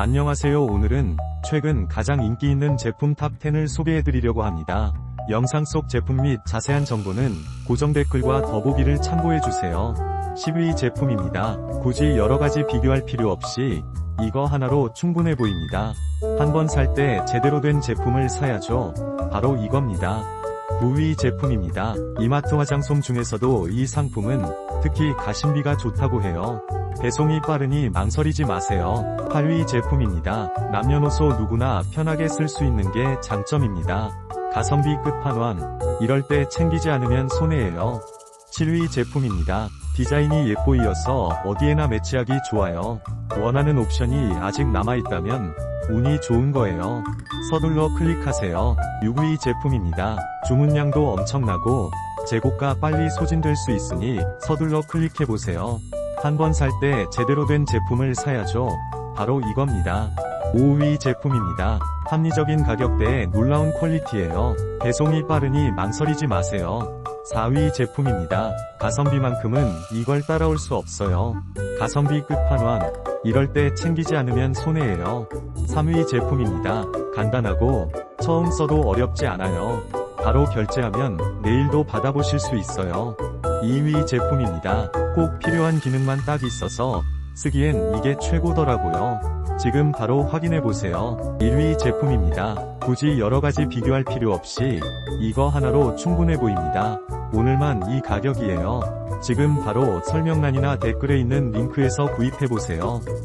안녕하세요 오늘은 최근 가장 인기 있는 제품 탑10을 소개해드리려고 합니다. 영상 속 제품 및 자세한 정보는 고정 댓글과 더보기를 참고해주세요. 10위 제품입니다. 굳이 여러가지 비교할 필요 없이 이거 하나로 충분해 보입니다. 한 번 살 때 제대로 된 제품을 사야죠. 바로 이겁니다. 9위 제품입니다. 이마트 화장솜 중에서도 이 상품은 특히 가심비가 좋다고 해요. 배송이 빠르니 망설이지 마세요. 8위 제품입니다. 남녀노소 누구나 편하게 쓸 수 있는 게 장점입니다. 가성비 끝판왕. 이럴 때 챙기지 않으면 손해예요. 7위 제품입니다. 디자인이 예뻐이어서 어디에나 매치하기 좋아요. 원하는 옵션이 아직 남아있다면 운이 좋은 거예요. 서둘러 클릭하세요. 6위 제품입니다. 주문량도 엄청나고 재고가 빨리 소진될 수 있으니 서둘러 클릭해보세요. 한 번 살 때 제대로 된 제품을 사야죠. 바로 이겁니다. 5위 제품입니다. 합리적인 가격대에 놀라운 퀄리티예요. 배송이 빠르니 망설이지 마세요. 4위 제품입니다. 가성비만큼은 이걸 따라올 수 없어요. 가성비 끝판왕. 이럴 때 챙기지 않으면 손해예요. 3위 제품입니다. 간단하고 처음 써도 어렵지 않아요. 바로 결제하면 내일도 받아보실 수 있어요. 2위 제품입니다. 꼭 필요한 기능만 딱 있어서 쓰기엔 이게 최고더라고요. 지금 바로 확인해보세요. 1위 제품입니다. 굳이 여러가지 비교할 필요 없이 이거 하나로 충분해 보입니다. 오늘만 이 가격이에요. 지금 바로 설명란이나 댓글에 있는 링크에서 구입해보세요.